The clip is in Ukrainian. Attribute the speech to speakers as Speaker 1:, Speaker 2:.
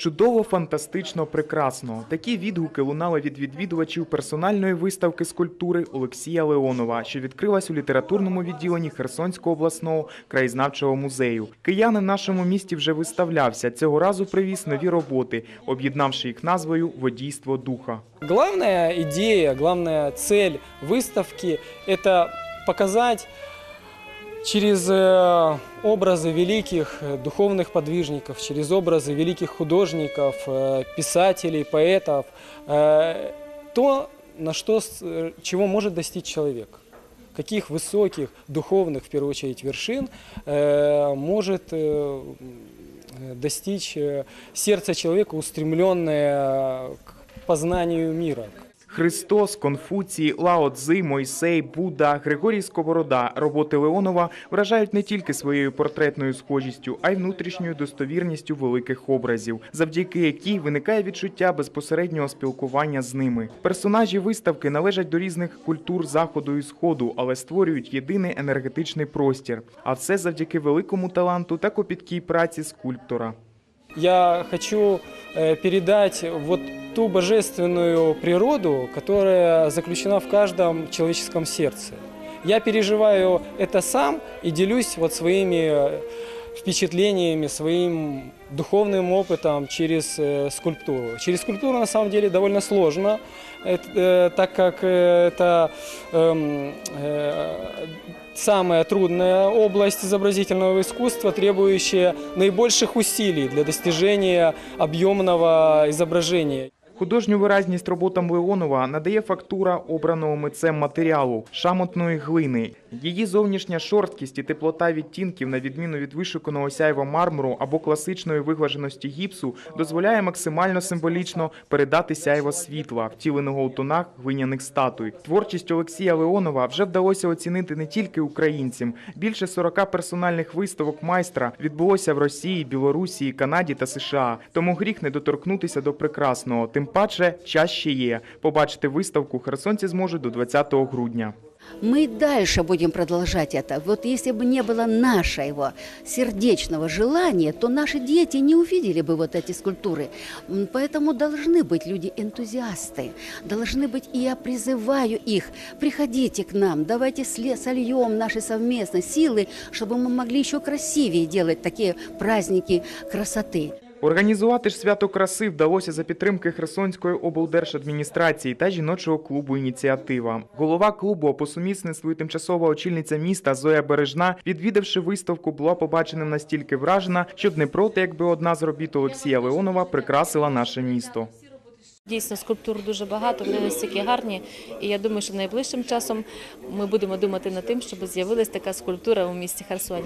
Speaker 1: Чудово, фантастично, прекрасно. Такі відгуки лунали від відвідувачів персональної виставки скульптури Олексія Леонова, що відкрилась у літературному відділенні Херсонського обласного краєзнавчого музею. Киянин в нашому місті вже виставлявся. Цього разу привіз нові роботи, об'єднавши їх назвою Водійство духа.
Speaker 2: Главная идея, главная цель выставки – это показать через э, образы великих э, духовных подвижников, через образы великих художников, э, писателей, поэтов, э, то, на что, с- э, чего может достичь человек. Каких высоких духовных, в первую очередь, вершин э, может э, э, достичь э, сердце человека, устремленное к познанию мира,
Speaker 1: Христос, Конфуцій, Лао Цзи, Мойсей, Будда, Григорій Сковорода. Роботи Леонова вражають не тільки своєю портретною схожістю, а й внутрішньою достовірністю великих образів, завдяки якій виникає відчуття безпосереднього спілкування з ними. Персонажі виставки належать до різних культур заходу і сходу, але створюють єдиний енергетичний простір. А все завдяки великому таланту та копіткій праці скульптора.
Speaker 2: Я хочу э, передать вот ту божественную природу, которая заключена в каждом человеческом сердце. Я переживаю это сам и делюсь вот своими э, впечатлениями, своим духовным опытом через э, скульптуру. Через скульптуру на самом деле довольно сложно, это, э, так как э, это эм, э, самая трудная область изобразительного искусства, требующая наибольших усилий для достижения объемного изображения.
Speaker 1: Художню виразність роботам Леонова надає фактура обраного митцем матеріалу шамотної глини. Її зовнішня шорсткість і теплота відтінків, на відміну від вишуканого сяйва мармуру або класичної виглаженості гіпсу, дозволяє максимально символічно передати сяйво світла, втіленого у тонах глиняних статуй. Творчість Олексія Леонова вже вдалося оцінити не тільки українцям. Більше 40 персональних виставок майстра відбулося в Росії, Білорусі, Канаді та США. Тому гріх не доторкнутися до прекрасного. Тим паче, час ще є. Побачити виставку херсонці зможуть до 20 грудня.
Speaker 3: Мы и дальше будем продолжать это. Вот если бы не было нашего сердечного желания, то наши дети не увидели бы вот эти скульптуры. М, Поэтому должны быть люди-энтузиасты, должны быть, и я призываю их, приходите к нам, давайте сле- сольем наши совместно силы, чтобы мы могли еще красивее делать такие праздники красоты.
Speaker 1: Організувати ж свято краси вдалося за підтримки Херсонської облдержадміністрації та жіночого клубу Ініціатива. Голова клубу по сумісництву і тимчасова очільниця міста Зоя Бережна, відвідавши виставку, була побачена настільки вражена, щоб не проти, якби одна з робіт Олексія Леонова прикрасила наше місто.
Speaker 4: Дійсно, скульптур дуже багато, вони настільки гарні. І я думаю, що найближчим часом ми будемо думати над тим, щоб з'явилась така скульптура у місті Херсоні.